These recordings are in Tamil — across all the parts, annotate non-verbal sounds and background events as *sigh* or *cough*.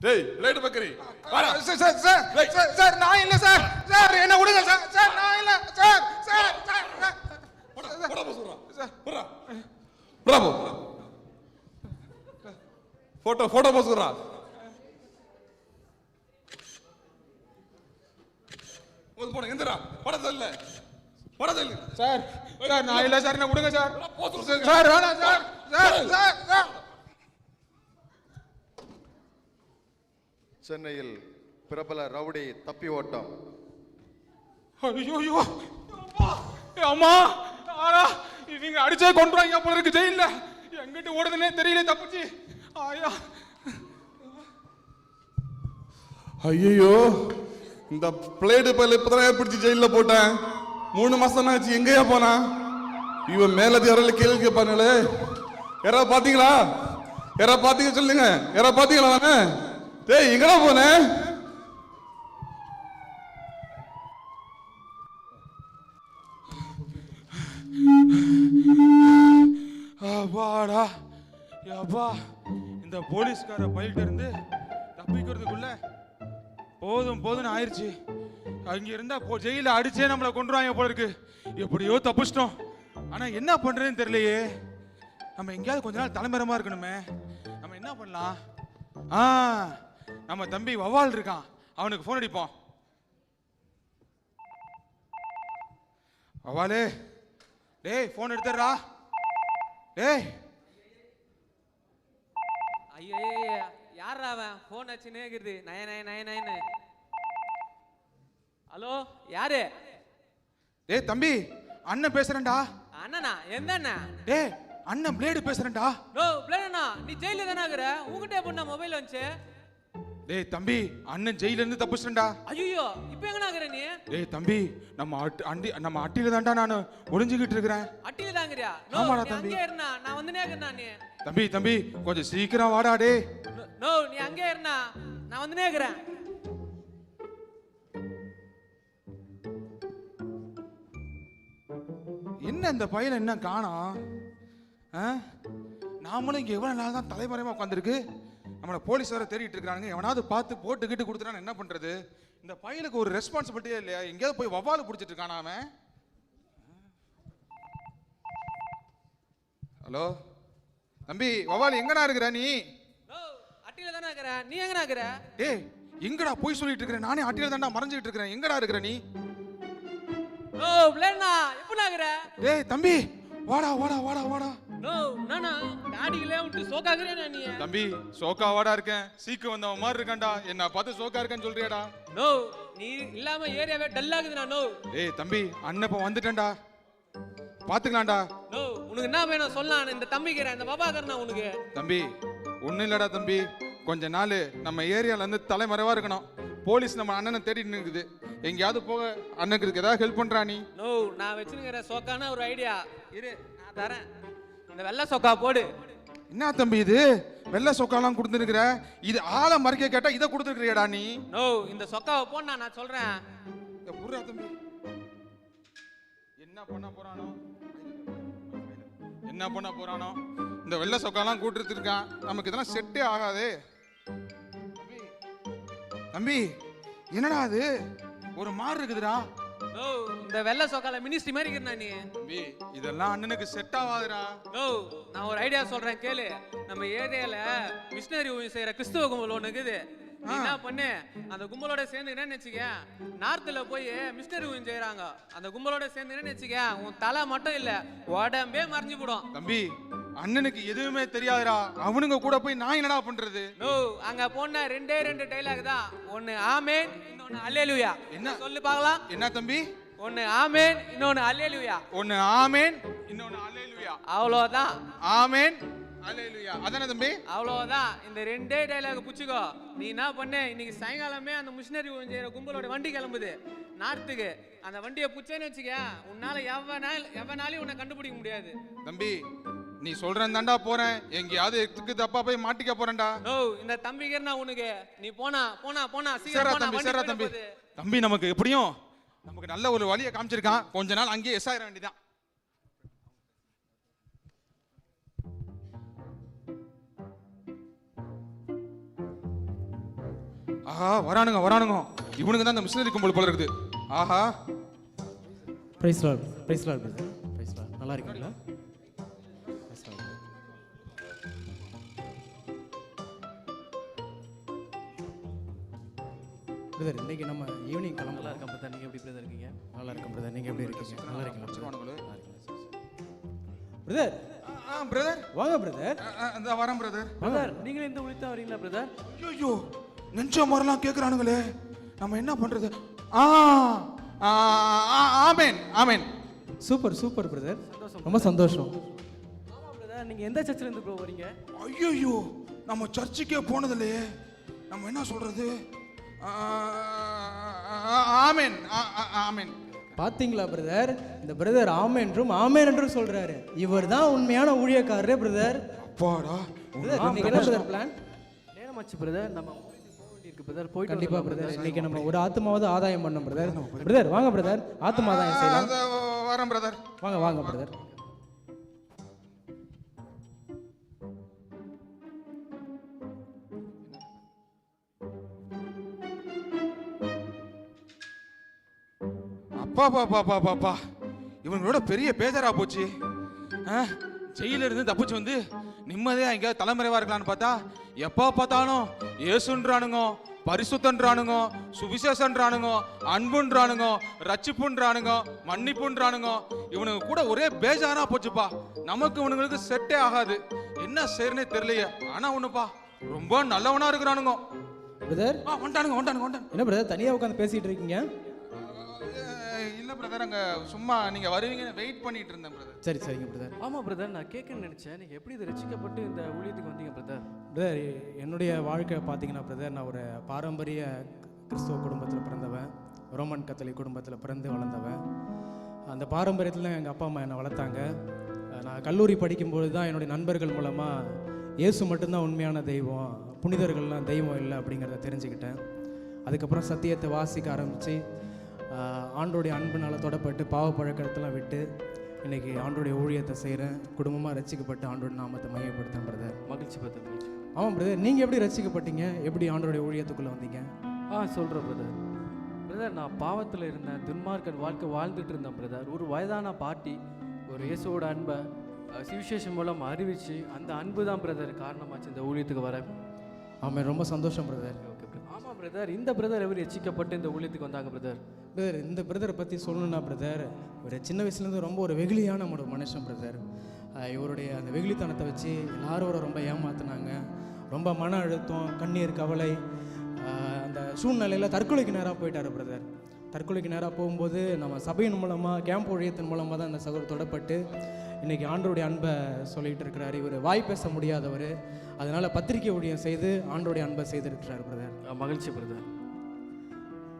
டேய் லைட் பக்கரி வாடா. Sir sir sir. Sir sir நான் இல்ல சார். சார் என்ன விடுங்க சார்? சார் நான் இல்ல. Sir sir sir sir. போடா போ சொல்றா. போடா. போடா போ. போட்டோ போட்டோ போஸ் சொல்றா. போது போட எந்திரா. பட தல்ல பட தல்லு சார் சார் நான் இல்ல சார். என்ன விடுங்க சார்? சார் வேணாம் சார். Sir sir sir. சென்னையில் பிரபல ரவுடி தப்பி ஓட்டம். ஐயோ ஐயோ அம்மா ஆரா இவங்க அடிச்சே கொண்டுறாங்க போல இருக்கு ஜெயில எங்கிட்ட ஓடுதுன்னே தெரியல தப்பிச்சு. ஆயா. ஐயோ இந்த பிளேடு பையில இப்பதான் பிடிச்சி ஜெயில போட்டேன். மூணு மாசம் ஆச்சு எங்கேயா போனா இவன் மேலதிகாரில கேள்வி கேட்பானுங்களே. யாராவது பாத்தீங்களா? யாராவது பாத்தீங்க சொல்லுங்க. யாராவது பாத்தீங்களா டேய் எங்கடா போனேன் அப்பாடா அப்பா இந்த போலீஸ்கார பயில்கிட்ட இருந்து தப்பிக்கிறதுக்குள்ள போதும் போதும்னு ஆயிடுச்சு அங்க இருந்தா போ ஜெயில அடிச்சே நம்மளை கொண்டுருவாங்க போல இருக்கு. எப்படியோ தப்பிச்சிட்டோம். ஆனா என்ன பண்றதுன்னு தெரியலையே. நம்ம எங்கேயாவது கொஞ்ச நாள் தலைமரமா இருக்கணுமே. நம்ம என்ன பண்ணலாம்? ஆ நம்ம தம்பி வவ்வால் இருக்கான். அவனுக்கு ஃபோன் அடிப்போம். வவ்வாலே டேய் ஃபோன் எடுத்துடுறா. டேய். ஐயோ யாரா அவன்? ஃபோன் வச்சுன்னே இருக்குது. நய நய நய நயன்னு. ஹலோ யாரு? டேய் தம்பி அண்ணன் பேசுறேன்டா. அண்ணனா? எந்த அண்ணன் டேய் அண்ணன் பிளேடு பேசுறேன்டா. நோ பிளேனா நீ ஜெயில தானே இருக்கிற? உங்ககிட்ட எப்படிண்ணா மொபைல் வந்துச்சு. டேய் தம்பி அண்ணன் ஜெயில இருந்து தப்பிச்சிட்டேன்டா. ஐயோ இப்போ எங்கண்ணா இருக்கிற நீ? டேய் தம்பி நம்ம அண்டி நம்ம அட்டியில தான்டா நான் ஒளிஞ்சுக்கிட்டு இருக்கிறேன். அட்டில தாங்கிறியா ஆமாடா தம்பி. அங்கே இருந்தா நான் வந்து நேக்கிறேன் நீ? தம்பி தம்பி கொஞ்சம் சீக்கிரம் வாடா டேய். நோ, நோ அங்கே இருந்தா நான் வந்து நேக்கிறேன். என்ன இந்த பையனை என்ன காணோம்? ஆ? நாமளும் இங்க எவ்வளவு நாள் தான் தலைமறைமா உட்காந்துருக்கு நம்மளை போலீஸ் வேற தேடிட்டு இருக்கானுங்க எவனாவது பார்த்து போட்டு கிட்டு கொடுத்துட்டான்னு என்ன பண்றது? இந்த பையனுக்கு ஒரு ரெஸ்பான்சிபிலிட்டியே இல்லையா? எங்கேயாவது போய் வவ்வால் பிடிச்சிட்டு இருக்கானா அவன்? ஹலோ தம்பி வவ்வால் எங்கடா இருக்கிற நீ? நோ அட்டில தானே இருக்கிற? நீ எங்கண்ணா இருக்கிற? டேய் எங்கடா போய் சொல்லிட்டு இருக்கிற? நானே அட்டியில தான்டா மறைஞ்சிட்டு இருக்கிறேன். எங்கடா இருக்கிற நீ? நோ பிளேனா எப்படிண்ணா இருக்கிற? டேய் தம்பி வாடா வாடா வாடா வாடா. நோ நானா? டாடிகளே விட்டு சோக்காகிறேனா நீ? தம்பி சோக்கா வாடா இருக்கேன். சீக்கு வந்தவன் மாதிரி இருக்கான்டா. என்ன பார்த்து சோக்கா இருக்கேன்னு சொல்றியாடா? நோ நீ இல்லாம ஏரியாவே டல்லாகுதுண்ணா நோ. டேய் தம்பி அண்ணன் இப்ப வந்துட்டேன்டா. பாத்துக்கலாம்டா. நோ உனக்கு என்ன வேணும் சொல்லலாம் இந்த தம்பிக்கிறேன் இந்த பாபாக்கறனா உனக்கு. தம்பி ஒண்ணும் இல்லடா தம்பி. கொஞ்ச நாள் நம்ம ஏரியால இருந்து தலைமறைவா இருக்கணும். போலீஸ் நம்ம அண்ணனை தேடிட்டு இருக்குது எங்கேயாவது போக அண்ணனுக்கு இதுக்கு ஏதாவது ஹெல்ப் பண்றா நீ? நோ நான் வச்சுருக்கிற சொக்கான ஒரு ஐடியா. இரு நான் தரேன். இந்த வெள்ளை சொக்கா போடு. என்ன தம்பி இது? வெள்ளை சொக்காலாம் கொடுத்துருக்குற? இது ஆளை மறைக்க கேட்டா இதை கொடுத்துருக்கிறியடா நீ? நோ இந்த சொக்காவை போடா நான் சொல்றேன். புர்றா தம்பி. என்ன பண்ண போறானோ? என்ன பண்ண போறானோ? இந்த வெள்ளை சொக்காலாம் கூட்டுட்டு இருக்கான் நமக்கு இதெல்லாம் செட்டே ஆகாதே. தம்பி, தம்பி என்னடா அது ஒரு மாறு இருக்குதுடா. நோ இந்த வெள்ளை சொக்கால மினிஸ்ட்ரி மாதிரி இருக்கிற நீ? தம்பி இதெல்லாம் அண்ணனுக்கு செட் ஆகாதுடா நோ நான் ஒரு ஐடியா சொல்றேன் கேளு. நம்ம ஏரியால மிஷினரி செய்யற கிறிஸ்துவ கும்பல் ஒண்ணு இருக்குது. நீ என்ன பண்ணு? அந்த கும்பலோட சேர்ந்துக்கிறேன்னு வச்சுக்க நார்த்ல போய் மிஷினரி ஊழியம் செய்யறாங்க அந்த கும்பலோட சேர்ந்துக்கிறேன்னு வச்சுக்க உன் தலை மட்டும் இல்ல உடம்பே மறைஞ்சு போடும். தம்பி அண்ணனுக்கு எதுவுமே தெரியாதுடா. அவனுங்க கூட போய் நான் என்னடா பண்றது? நோ அங்க போன ரெண்டே ரெண்டு டைலாக் தான். ஒன்னு ஆமேன் இன்னொன்னு அல்லேலுயா என்ன? சொல்லு பார்க்கலாம். என்ன தம்பி? ஒன்னு ஆமேன் இன்னொன்னு அல்லேலுயா ஒன்னு ஆமேன் இன்னொன்னு அலேலுயா அவ்வளோதான். ஆமேன் அலேலுயா அதானே தம்பி? அவ்வளோதான். இந்த ரெண்டே டைலாக் புடிச்சுக்கோ நீ என்ன பண்ணு? இன்னைக்கு சாயங்காலமே அந்த மிஷினரி கும்பலோட வண்டி கிளம்புது. நார்த்துக்கு. அந்த வண்டியை புச்சேன்னு வச்சுக்க உன்னால எவனால் எவனாலையும் உன்னை கண்டுபிடிக்க முடியாது. தம்பி நீ சொல்றேன் தாண்டா போறேன். எங்கேயாவது எதுக்கு தப்பா போய் மாட்டிக்க போறேன்டா. நோ இந்த தம்பிக்கு நான் உனக்கு நீ போனா போனா போனா போனா தம்பி போயிட தம்பி. தம்பி நமக்கு எப்படியும் நமக்கு நல்ல ஒரு வழியை காமிச்சிருக்கான். கொஞ்ச நாள் அங்கேயே எஸ் ஆயிர வேண்டியதான் ஆஹா வரானுங்க வரானுங்க. இவனுங்க தான் இந்த மிஷினரி கும்பல் போல இருக்குது. ஆஹா. Praise lord praise lord praise lord நல்லா இருக்கீங்களா? பிரதர் இன்னைக்கு நம்ம ஈவினிங் நல்லா கிளம்பலாம் இருக்கேன் பிரதர். நீங்கள் எப்படி பிரதர் இருக்கீங்க? நல்லா இருக்கும் பிரதர். நீங்க எப்படி இருக்கீங்க? நல்லா இருக்கீங்களா. பிரதர். ஆ பிரதர். வாங்க பிரதர். இந்த வரேன் பிரதர். பிரதர் நீங்களும் இந்த உழைத்தா வரீங்களா பிரதர்? ஐயோ நெஞ்ச மாதிரிலாம் கேட்குறானுங்களே நம்ம என்ன பண்றது? ஆ amen amen. Super super brother. ரொம்ப சந்தோஷம். ஆமாம் பிரதர் நீங்கள் எந்த சர்ச்சில் இருந்து ப்ரோ வரீங்க? ஐயோ நம்ம சர்ச்சுக்கே போனதில்லையே. நம்ம என்ன ஆ, ஆமென் ஆ, ஆ, ஆமென் பாத்தீங்களா பிரதர் இந்த பிரதர் ஆமென் என்றும் ஆமென் என்றும் சொல்றாரு இவர் தான் உண்மையான ஊழியக்காரரே பிரதர் அப்பாடா பிரதர் இன்னைக்கு என்ன பிரதர் பிளான் நேரமாச்சு பிரதர் நம்ம ஊருக்கு போக வேண்டியிருக்கு பிரதர் போயிட்டு கண்டிப்பா பிரதர் இன்னைக்கு நம்ம ஒரு ஆத்மாவது ஆதாயம் பண்ணோம் பிரதர் பிரதர் வாங்க பிரதர் ஆத்மா ஆதாயம் செய்யலாம் வரேன் பிரதர் வாங்க வாங்க பிரதர் அப்பா பா பா பா பா பா. இவங்களோட பெரிய பேஜரா போச்சு. ஜெயில இருந்து தப்பிச்சு வந்து நிம்மதியா எங்கேயாவது தலைமறைவா இருக்கலாம்னு பார்த்தா எப்போ பார்த்தாலும் இயேசுன்றானுங்க பரிசுத்தன்றானுங்க சுவிசேஷன்றானுங்க அன்புன்றானுங்க ரட்சிப்புன்றானுங்க மன்னிப்புன்றானுங்க இவனுங்க கூட ஒரே பேஜாரா போச்சுப்பா. நமக்கு இவனுங்களுக்கு செட்டே ஆகாது. என்ன செய்யறனே தெரியலையே. ஆனா ஒண்ணுப்பா ரொம்ப நல்லவனா இருக்கிறானுங்க. பிரதர் ஆ வந்துட்டானுங்க வந்துட்டானுங்க வந்துட்டானுங்க. என்ன பிரதர் தனியா உட்காந்து பேசிட்டு இருக்கீங்க? பிரதர் அங்க சும்மா நீங்க வருவீங்கன்னு வெயிட் பண்ணிட்டு இருந்தேன் பிரதர் சரி சரிங்க பிரதர் ஆமாம் பிரதர் நான் கேட்கணும்னு நினச்சேன். நீங்கள் எப்படி இது ரசிக்கப்பட்டு இந்த ஊழியத்துக்கு வந்தீங்க பிரதர் பிரதர் என்னுடைய வாழ்க்கை பார்த்தீங்கன்னா பிரதர் நான் ஒரு பாரம்பரிய கிறிஸ்துவ குடும்பத்தில் பிறந்தவன். ரோமன் கத்தலிக் குடும்பத்தில் பிறந்து வளர்ந்தவன். அந்த பாரம்பரியத்தில் எங்கள் அப்பா அம்மா என்னை வளர்த்தாங்க. நான் கல்லூரி படிக்கும்பொழுது தான் என்னுடைய நண்பர்கள் மூலமாக இயேசு மட்டும்தான் உண்மையான தெய்வம் புனிதர்கள்லாம் தெய்வம் இல்லை அப்படிங்கிறத தெரிஞ்சுக்கிட்டேன். அதுக்கப்புறம் சத்தியத்தை வாசிக்க ஆரம்பித்து ஆண்டோடைய அன்புனால் தொடப்பட்டு பாவ பழக்கத்தெல்லாம் விட்டு இன்னைக்கு ஆண்டோடைய ஊழியத்தை செய்கிறேன் குடும்பமாக ரசிக்கப்பட்டு ஆண்டோட நாமத்தை மையப்படுத்தேன் பிரதர் மகிழ்ச்சி மகிழ்ச்சி. ஆமாம் பிரதர் நீங்கள் எப்படி ரசிக்கப்பட்டீங்க? எப்படி ஆண்டோடைய ஊழியத்துக்குள்ளே வந்தீங்க? ஆ சொல்கிறேன் பிரதர் பிரதர் நான் பாவத்தில் இருந்தேன் துன்மார்க்கன் வாழ்க்கை வாழ்ந்துட்டு இருந்தேன் பிரதர் ஒரு வயதான பாட்டி ஒரு இயேசுவோட அன்பை சுவிசேஷம் மூலம் அறிவிச்சு அந்த அன்பு தான் பிரதர் காரணமாச்சு இந்த ஊழியத்துக்கு வர. ஆமாம் ரொம்ப சந்தோஷம் பிரதர் ஓகே பிரதர் ஆமாம் பிரதர் இந்த பிரதர் எவர் எச்சிக்கப்பட்டு இந்த ஊழியத்துக்கு வந்தாங்க பிரதர் பிரதர் இந்த பிரதரை பற்றி சொல்லணும்னா பிரதர் ஒரு சின்ன வயசுலேருந்து ரொம்ப ஒரு வெகுளியான ஒரு மனுஷன் பிரதர் இவருடைய அந்த வெகுளித்தனத்தை வச்சு எல்லாரும் அவரை ரொம்ப ஏமாத்துனாங்க. ரொம்ப மன அழுத்தம் கண்ணீர் கவலை அந்த சூழ்நிலையில் தற்கொலைக்கு நேராக போயிட்டாரு பிரதர் தற்கொலைக்கு நேராக போகும்போது நம்ம சபையின் மூலமாக கேம்ப் ஊழியத்தின் மூலமாக தான் இந்த சகோதரர் தொடப்பட்டு இன்னைக்கு ஆண்டோடைய அன்பை சொல்லிட்டு இருக்கிறார். இவர் வாய் பேச முடியாதவர். அதனால பத்திரிகை ஊழியம் செய்து ஆண்டோடைய அன்பை செய்திருக்கிறார் பிரதர் மகிழ்ச்சி பிரதர்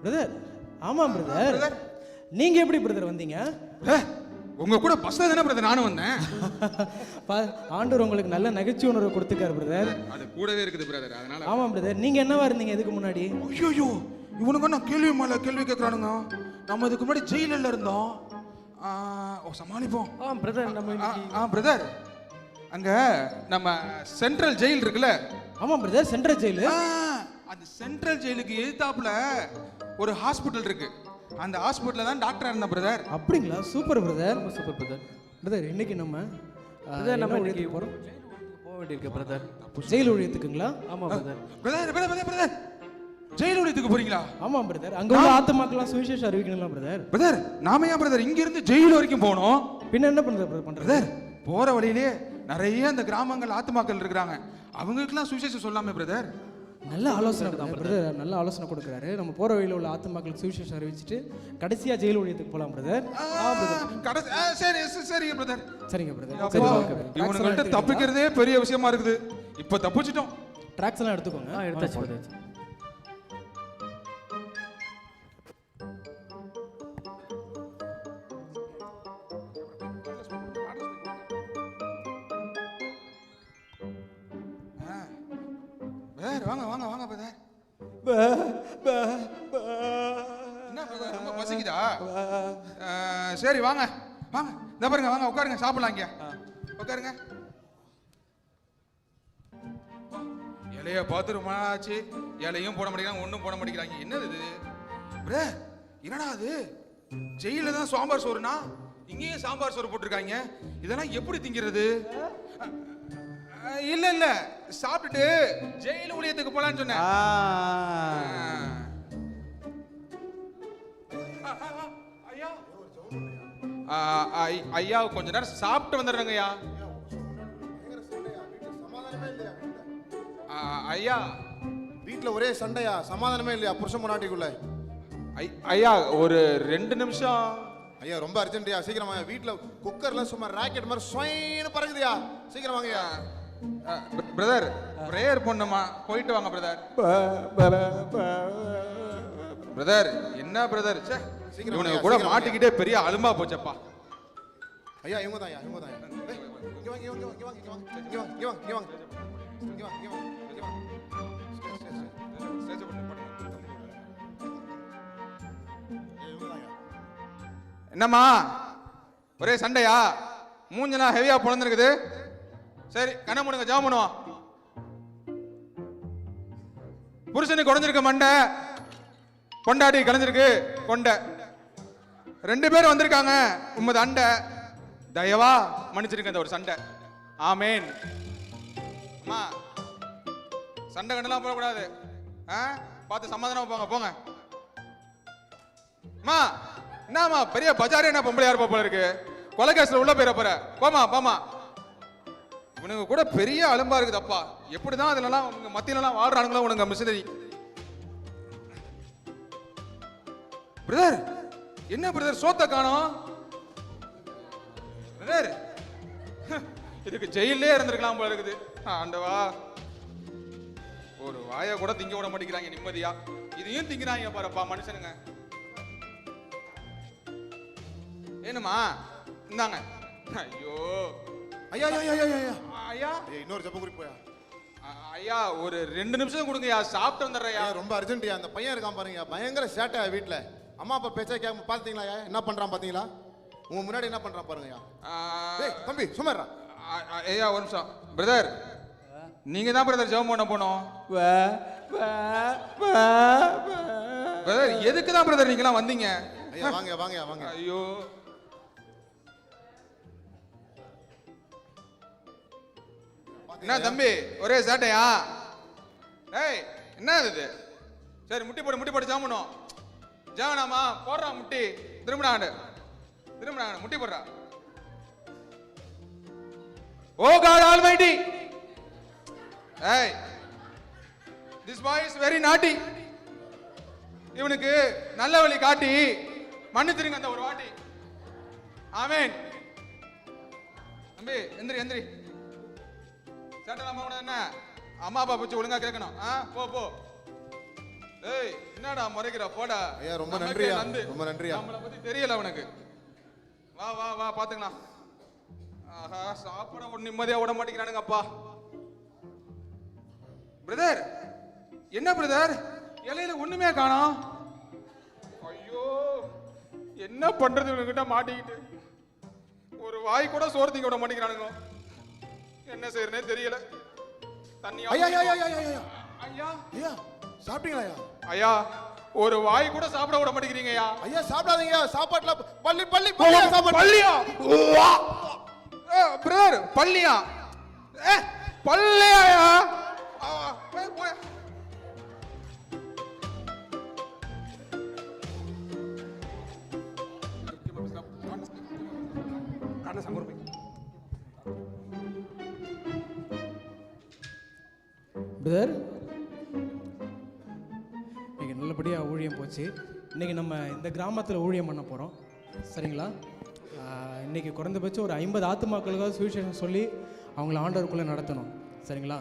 பிரதர் ஆமாம் பிரதர் நீங்க எப்படி பிரதர் வந்தீங்க? உங்க கூட பஸ்ல தானே பிரதர் நானும் வந்தேன். *laughs* ஆண்டவர் உங்களுக்கு நல்ல நகைச்சுவை உணர்வு கொடுத்துருக்காரு பிரதர் அது கூடவே இருக்குது பிரதர் அதனால. ஆமாம் பிரதர் நீங்க என்னவா இருந்தீங்க இதுக்கு முன்னாடி? ஐயோ இவனுங்க நான் கேள்வி மேல கேள்வி கேட்கறானுங்க நம்ம இதுக்கு முன்னாடி ஜெயிலில் இருந்தோம். ஓ சமாளிப்போம். ஆ பிரதர் நம்ம ஆ, பிரதர் அங்க நம்ம சென்ட்ரல் ஜெயில் இருக்குல்ல? ஆமாம் பிரதர் சென்ட்ரல் ஜெயிலு அந்த சென்ட்ரல் ஜெயிலுக்கு எதிர்த்தாப்புல ஒரு ஹாஸ்பிட்டல் இருக்கு. அந்த ஹாஸ்பிட்டல்ல தான் டாக்டரா இருந்தேன் பிரதர் அப்படிங்களா? சூப்பர் பிரதர் ரொம்ப சூப்பர் பிரதர் பிரதர் இன்னைக்கு நம்ம பிரதர் நம்ம இன்னைக்கு ஊழியத்துக்கு போறோம்? ஜெயில் ஊழியத்துக்கு போக வேண்டியிருக்கு பிரதர் ஜெயில் ஊழியத்துக்குங்களா? ஆமாம் brother brother brother brother brother jail ஊழியத்துக்கு போறீங்களா? ஆமாம் பிரதர் அங்க உள்ள ஆத்துமாக்கெல்லாம் சுவிசேஷம் அறிவிக்கணுங்களா பிரதர் பிரதர் நாம ஏன் பிரதர் இங்க இருந்து ஜெயில் வரைக்கும் போனோம் பின்ன என்ன பண்றது பண்றது? பிரதர் போற வழியிலே நிறைய அந்த கிராமங்கள் ஆத்துமாக்கள் இருக்கிறாங்க. அவங்களுக்குலாம் சுவிசேஷம் சொல்லாமே பிரதர் நல்ல ஆலோசனை தான் பிரதர் நல்ல ஆலோசனை கொடுக்குறாரு. நம்ம போற வழியில் உள்ள ஆத்துமாக்களுக்கு சுவிசேஷம் அறிவிச்சிட்டு கடைசியா ஜெயில் ஊழியத்துக்கு போலாம் பிரதர் கடைசி ஆ, சரி சரி, சரிங்க பிரதர் சரிங்க பிரதர் இவனுங்கள்ட்ட தப்பிக்கிறதே பெரிய விஷயமா இருக்குது. இப்ப தப்பிச்சிட்டோம். ட்ராக்ஸ் எல்லாம் எடுத்துக்கோங்க. ஆ எடுத்தாச்சு. பிரதர் வாங்க வாங்க வாங்க பிரதர். என்ன பிரதர் ரொம்ப பசிக்குதா? சரி வாங்க. வாங்க. இந்த பாருங்க வாங்க உட்காருங்க சாப்பிடலாம் இங்க. உட்காருங்க. இலைய பார்த்து ரொம்ப நாள் ஆச்சு. இலையும் போட மாட்டேங்கிறாங்க ஒன்றும் போட மாட்டேங்கிறாங்க. என்னது இது? பிரே என்னடா அது? ஜெயில தான் சாம்பார் சோறுனா? இங்கேயும் சாம்பார் சோறு போட்டிருக்காங்க. இதெல்லாம் எப்படி திங்கிறது? இல்ல இல்ல. சாப்பிட்டுட்டு ஜெயில ஊழியத்துக்கு போலான்னு சொன்னேன். ஐயா அஹ், ஐ- ஐயா கொஞ்ச நேரம் சாப்பிட்டு வந்துடுறேங்க ஐயா. ஐயா. வீட்ல ஒரே சண்டையா? சமாதானமே இல்லையா புருஷன் பொண்டாட்டிக்குள்ள ஐயா ஒரு ரெண்டு நிமிஷம். ஐயா ரொம்ப அர்ஜென்ட்யா சீக்கிரம் வாங்க. வீட்ல குக்கர்ல சும்மா ராக்கெட் மாதிரி ஸ்வைன்னு பறக்குதுயா? சீக்கிரம் வாங்கய்யா. பிரதர் பிரேயர் பண்ணுமா போயிட்டு வாங்க பிரதர் பிரதர் என்ன பிரதர் சீக்கிரம் இவனுக்கு கூட மாட்டிக்கிட்டே பெரிய அலும்பா போச்சப்பா. ஐயா இவங்க தான் இவங்க தான் இங்க வாங்க இங்க வாங்க இங்க வாங்க இங்க வாங்க இங்க வாங்க இங்க வாங்க இங்க வாங்க. இங்க வாங்க இங்க வாங்க இங்க வாங்க. சரி, சரி, சரி. ஐயா, இவங்க தான் ஐயா. என்னம்மா? ஒரே சண்டையா? மூஞ்செல்லாம் ஹெவியா பொழந்துருக்குது சரி கண்ண முடுங்க ஜாம் பண்ணுவோம். புருஷனுக்கு குறைஞ்சிருக்க மண்டை. கொண்டாடி கலைஞ்சிருக்கு கொண்டை. ரெண்டு பேரும் வந்திருக்காங்க உமது அண்டை. தயவா மன்னிச்சிருக்க இந்த ஒரு சண்டை. ஆமேன். அம்மா சண்டை கண்டெல்லாம் போகக்கூடாது ஆ பார்த்து சமாதானமா போங்க போங்க. அம்மா என்னம்மா பெரிய பஜாரே என்ன பொம்பளை இருப்ப போல இருக்கு? கொலைகேஸ்ல உள்ள போயிட போற. போமா போமா உனக்கு கூட பெரிய அலும்பா இருக்குது அப்பா எப்படிதான் அதுலலாம் உங்க மத்தியிலலாம் வாழ்றானுங்களோ உனக்கு மிஷினரி பிரதர் என்ன பிரதர் சோத்த காணோம்? பிரதர் இதுக்கு ஜெயிலே இருந்திருக்கலாம் போல இருக்குது. ஆண்டவா. ஒரு வாயை கூட திங்க விட மாட்டேங்கிறாங்க நிம்மதியா. இதையும் திங்கிறாங்க பாருப்பா மனுஷனுங்க. என்னம்மா? இந்தாங்க. ஐயோ ஐயா ஐயா ஐயா ஐயா. ஐயா. இன்னொரு ஜப்ப குறிப்பு ஐயா ஒரு ரெண்டு நிமிஷம் கொடுங்கய்யா சாப்பிட்டு வந்துடுறேயா ரொம்ப அர்ஜென்ட்யா அந்த பையன் இருக்கான் பாருங்க பயங்கர சேட்டை வீட்ல. அம்மா அப்பா பேச்சா கேட்க பாத்தீங்களா ஐயா? என்ன பண்றான் பாத்தீங்களா? உங்க முன்னாடி என்ன பண்றான் பாருங்க ஐயா டேய் தம்பி அ- ஐயா ஒரு நிமிஷம். பிரதர் நீங்க தான் பிரதர் ஜெபம் பண்ண போனோம். பிரதர் எதுக்கு தான் பிரதர் நீங்களாம் வந்தீங்க? ஐயா வாங்க வாங்க வாங்க. ஐயோ. என்ன தம்பி ஒரே சேட்டையா? ஏய் என்ன இது? சரி முட்டி போடு முட்டி போட்டு ஜாமணும் ஜாமனாமா போடுறா முட்டி. திரும்பினாண்டு திரும்பினாங்க முட்டி போடுறா. Oh God almighty. ஏய் this boy is very naughty இவனுக்கு நல்ல வழி காட்டி மன்னிச்சிருங்க அந்த ஒரு வாட்டி. ஆமேன். தம்பி எந்திரி எந்திரி. சேட்டை அம்மா கூட என்ன? அம்மா அப்பா பச்சு ஒழுங்கா கேட்கணும். ஆ போ போ. ஏய் என்னடா முறைக்கிற? போடா. ஐயா, ரொம்ப நன்றியா. ரொம்ப நன்றியா. நம்மளை பத்தி தெரியல உனக்கு. வா வா வா பாத்துக்கலாம். ஆஹா சாப்பிட ஒரு நிம்மதியா விட மாட்டேங்கிறானுங்க அப்பா. பிரதர் என்ன பிரதர் இலையில ஒண்ணுமே காணோம். ஐயோ என்ன பண்றது இவனுக்கிட்ட மாட்டிக்கிட்டு? ஒரு வாய் கூட சோறு திங்க விட மாட்டேங்கிறானுங்க என்ன செய்யறனே தெரியல. தண்ணி ஐயா ஐயா ஐயா ஐயா ஐயா. ஐயா. ஐயா சாப்பிட்டீங்களா ஐயா? ஐயா ஒரு வாய் கூட சாப்பிட விட மாட்டேங்கிறீங்க ஐயா. ஐயா சாப்பிடாதீங்க சாப்பாட்டுல பள்ளி பள்ளி பள்ளி சாப்பாடு? பள்ளியா பிரதர் பள்ளியா ஏ ஆ, போய், போய். பிரதர் இன்றைக்கி நல்லபடியாக ஊழியம் போச்சு. இன்றைக்கி நம்ம இந்த கிராமத்தில் ஊழியம் பண்ண போகிறோம் சரிங்களா? இன்றைக்கி இன்னைக்கு குறைந்தபட்சம் ஒரு ஐம்பது ஆத்துமாக்களுக்காக சுவிசேஷம் சொல்லி அவங்கள ஆண்டவருக்குள்ளே நடத்தணும். சரிங்களா?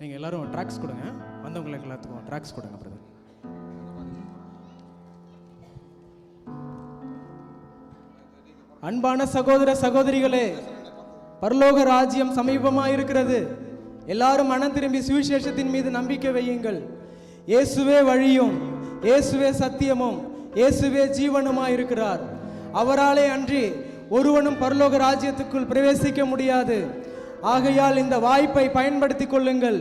நீங்கள் எல்லோரும் ட்ராக்ஸ் கொடுங்க. வந்தவங்களுக்கு எல்லாத்துக்கும் ட்ராக்ஸ் கொடுங்க பிரதர் அன்பான சகோதர சகோதரிகளே பரலோக ராஜ்யம் சமீபமாக இருக்கிறது எல்லாரும் மனம் திரும்பி சுவிசேஷத்தின் மீது நம்பிக்கை வையுங்கள். இயேசுவே வழியும் இயேசுவே சத்தியமும் இயேசுவே ஜீவனுமாய் இருக்கிறார். அவராலே அன்றி ஒருவனும் பரலோக ராஜ்யத்துக்குள் பிரவேசிக்க முடியாது. ஆகையால் இந்த வாய்ப்பை பயன்படுத்திக் கொள்ளுங்கள்.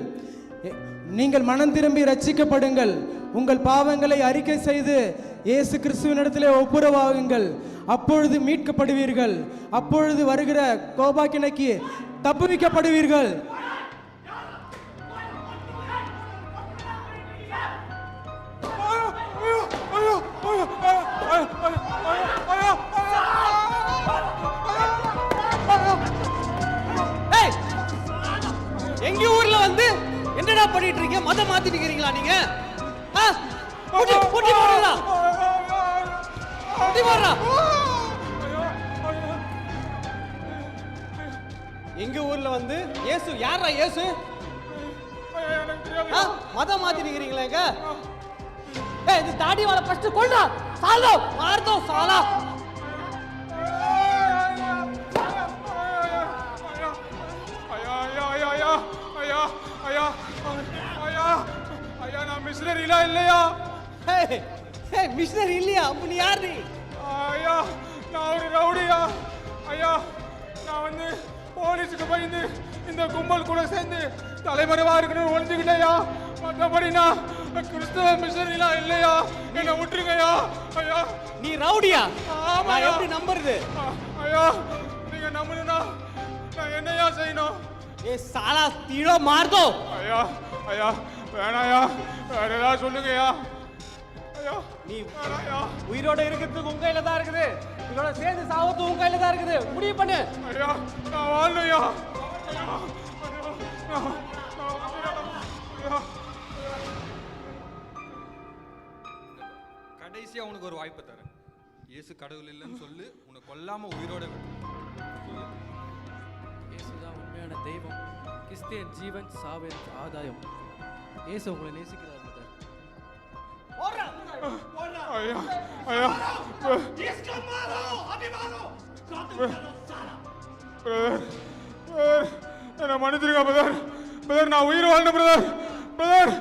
நீங்கள் மனம் திரும்பி ரட்சிக்கப்படுங்கள் உங்கள் பாவங்களை அறிக்கை செய்து இயேசு கிறிஸ்துவினிடத்திலே ஒப்புரவாகுங்கள். அப்பொழுது மீட்கப்படுவீர்கள். அப்பொழுது வருகிற கோபாக்கினைக்கு தப்புவிக்கப்படுவீர்கள். இருக்கீங்க நீங்க? போடுறா போடுறா. எங்க ஊர்ல வந்து இயேசு யாரா இயேசு மதம் மாத்தி இருக்கீங்களா எங்க ஏய் இது தாடி வாழ ஃபர்ஸ்ட் கொண்டா சாலோ மார்தோ சாலா. மிஷனரி இல்லையா? அப்ப நீ யார்? நீ ஐயா நான் ஒரு ரவுடியா? ஐயா நான் வந்து போலீஸுக்கு பயந்து இந்த கும்பல் கூட சேர்ந்து தலைமறைவா இருக்கணும்னு ஒழிஞ்சுக்கிட்டேயா மற்றபடி நான் கிறிஸ்தவ மிஷனரிலாம் இல்லையா? என்னை விட்டுருங்கய்யா. ஐயா. நீ ரவுடியா. நான் எப்படி நம்புறது? ஐயா நீங்க நம்பணும்னா நான் என்னையா செய்யணும்? ஏ சாலா தீடோ மார்தோ? ஐயா ஐயா வேணாயா வேற ஏதாவது சொல்லுங்கய்யா. நீ உயிரோட இருக்கிறதுக்கு உங்க கையில தான் இருக்குது. இதோட சேர்ந்து சாவத்து உங்க கையில தான் இருக்குது. முடிவு பண்ணு. ஐயா நான் வாழலையா? கடைசியா உனக்கு ஒரு வாய்ப்பு தரேன். இயேசு கடவுள் இல்லைன்னு சொல்லு உன்னை கொல்லாம உயிரோட விட்டு இயேசுதான் உண்மையான தெய்வம். கிறிஸ்தியன் ஜீவன் சாவின் ஆதாயம். இயேசு உங்களை நேசிக்கிறார். ¡Horra! ¡Horra! ¡Allá! ¡Allá! ¡Discamado! ¡Animado! Brother brother என்னை மன்னிச்சிருக்கா பிரதர் பிரதர் நான் உயிர் வாழ்ந்த பிரதர் பிரதர்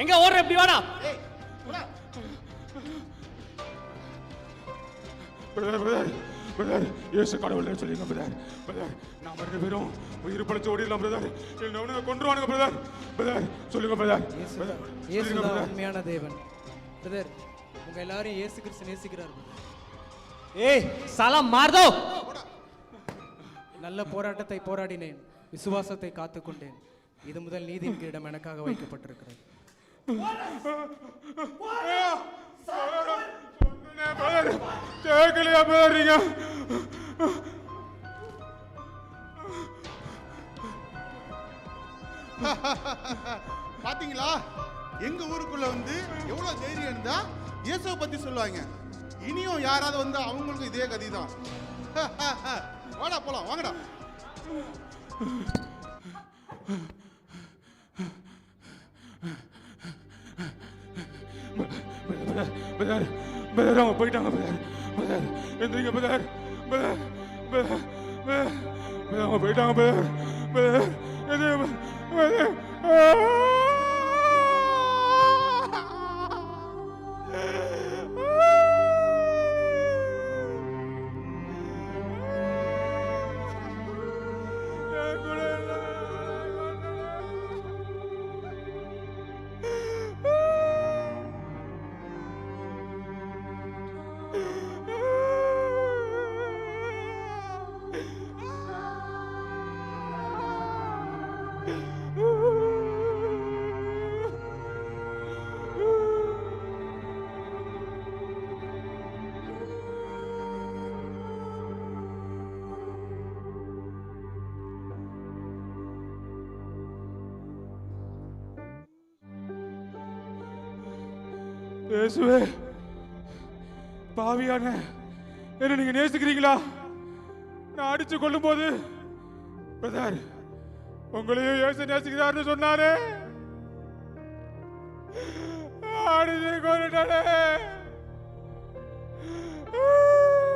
எங்க ஓடுற இப்படி வாடா. பிரதர் இயேசு கடவுள்னு சொல்லிங்க பிரதர். பிரதர் நாம ரெண்டு பேரும் உயிர் பழிச்சு ஓடிடலாம் பிரதர். என்ன கொண்டுருவானுங்க பிரதர். பிரதர் சொல்லுங்க பிரதர். பிரதர் உண்மையான தேவன். பிரதர் உங்க எல்லாரும் இயேசு கிறிஸ்து நேசிக்கிறார். ஏய் சாலா மார்தோ நல்ல போராட்டத்தை போராடினேன். விசுவாசத்தை காத்துக்கொண்டேன். இது முதல் நீதியின் கிரீடம் எனக்காக வைக்கப்பட்டிருக்கிறது. கேட்கலையா பிரதர் பாத்தீங்களா? எங்க ஊருக்குள்ள வந்து எவ்வளவு தைரியம் இருந்தா இயேசுவை பத்தி சொல்லுவாங்க. இனியும் யாராவது வந்து அவங்களுக்கும் இதே கதி தான் *laughs* வாடா போலாம் வாங்கடா. பிரதர் பிரதர் அவங்க போயிட்டாங்க பிரதர் பிரதர் எந்திரிங்க brother brother brother brother brother அவங்க போயிட்டாங்க பிரதர் பிரதர் எந்திரிங்க பிரதர் இயேசுவே பாவியான என்ன நீங்க நேசிக்கிறீங்களா? நான் அடிச்சு கொள்ளும் போது பிரதர் உங்களையும் இயேசு நேசிக்கிறார்னு சொன்னாரே. அடிச்சு கொண்டுட்டானே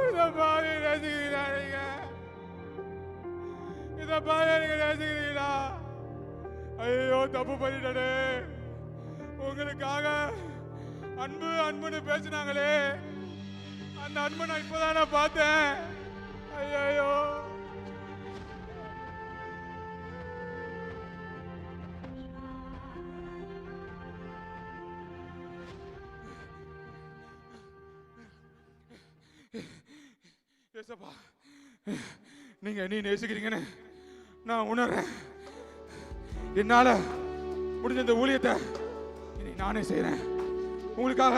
இந்த பாவி நேசிக்கிறீங்களா நீங்க? இந்த பாவி நீங்க நேசிக்கிறீங்களா ஐயோ தப்பு பண்ணிட்டானே. உங்களுக்காக அன்பு அன்புன்னு பேசினாங்களே. அந்த அன்பை நான் இப்போதான் நான் பார்த்தேன். ஐயோ ஏசப்பா நீங்க நீ நேசிக்கிறீங்கன்னு நான் உணர்றேன். என்னால முடிஞ்ச இந்த ஊழியத்தை நானே செய்கிறேன் உங்களுக்காக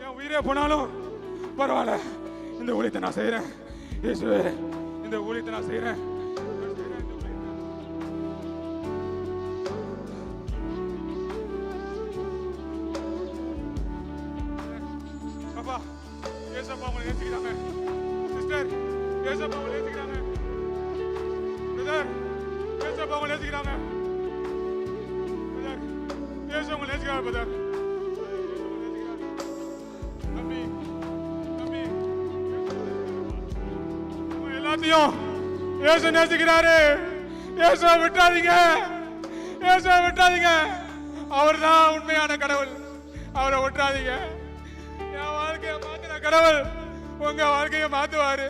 என் உயிரே போனாலும் பரவாயில்ல. இந்த ஊழியத்தை நான் செய்கிறேன் இயேசுவே இந்த ஊழியத்தை நான் செய்கிறேன் எல்லாத்தையும் ஏசு நேசிக்கிறாரு ஏசுவை விட்டாதீங்க. ஏசுவை விட்டாதீங்க. அவர் தான் உண்மையான கடவுள். அவரை விட்டாதீங்க என் வாழ்க்கையை மாத்தின கடவுள் உங்க வாழ்க்கையை மாத்துவாரு.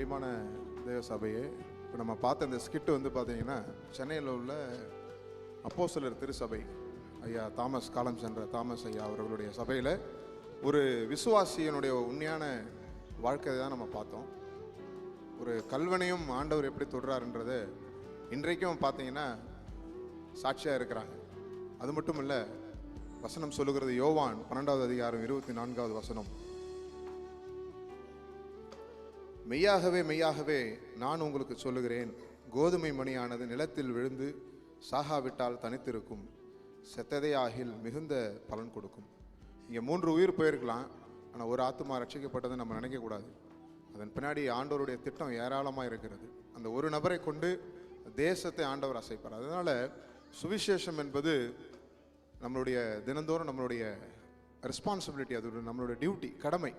பிரியமான தேவ சபையே இப்போ நம்ம பார்த்த இந்த ஸ்கிட் வந்து பார்த்தீங்கன்னா சென்னையில் உள்ள அப்போஸ்தலர் திருசபை ஐயா தாமஸ் காலம் சென்ற தாமஸ் ஐயா அவர்களுடைய சபையில் ஒரு விசுவாசியனுடைய உண்மையான வாழ்க்கையை தான் நம்ம பார்த்தோம். ஒரு கல்வனையும் ஆண்டவர் எப்படி தொடுறாருன்றது இன்றைக்கும் பார்த்தீங்கன்னா சாட்சியாக இருக்கிறாங்க. அது மட்டும் இல்லை வசனம் சொல்லுகிறது யோவான் பன்னெண்டாவது அதிகாரம் இருபத்தி நான்காவது வசனம். மெய்யாகவே மெய்யாகவே நான் உங்களுக்கு சொல்லுகிறேன். கோதுமை மணியானது நிலத்தில் விழுந்து சாகாவிட்டால் தனித்திருக்கும். செத்ததே ஆகில் மிகுந்த பலன் கொடுக்கும். இங்கே மூன்று உயிர் போயிருக்கலாம். ஆனால் ஒரு ஆத்துமா ரட்சிக்கப்பட்டதை நம்ம நினைக்கக்கூடாது. அதன் பின்னாடி ஆண்டவருடைய திட்டம் ஏராளமாக இருக்கிறது. அந்த ஒரு நபரை கொண்டு தேசத்தை ஆண்டவர் அசைப்பார். அதனால் சுவிசேஷம் என்பது நம்மளுடைய தினந்தோறும் நம்மளுடைய ரெஸ்பான்சிபிலிட்டி அது நம்மளுடைய டியூட்டி கடமை.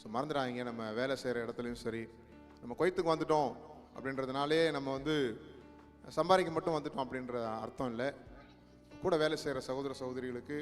ஸோ மறந்துடாதீங்க நம்ம வேலை செய்கிற இடத்துலையும் சரி. நம்ம கொய்த்துக்கு வந்துட்டோம் அப்படின்றதுனாலே நம்ம வந்து சம்பாதிக்க மட்டும் வந்துட்டோம் அப்படின்ற அர்த்தம் இல்லை. கூட வேலை செய்கிற சகோதர சகோதரிகளுக்கு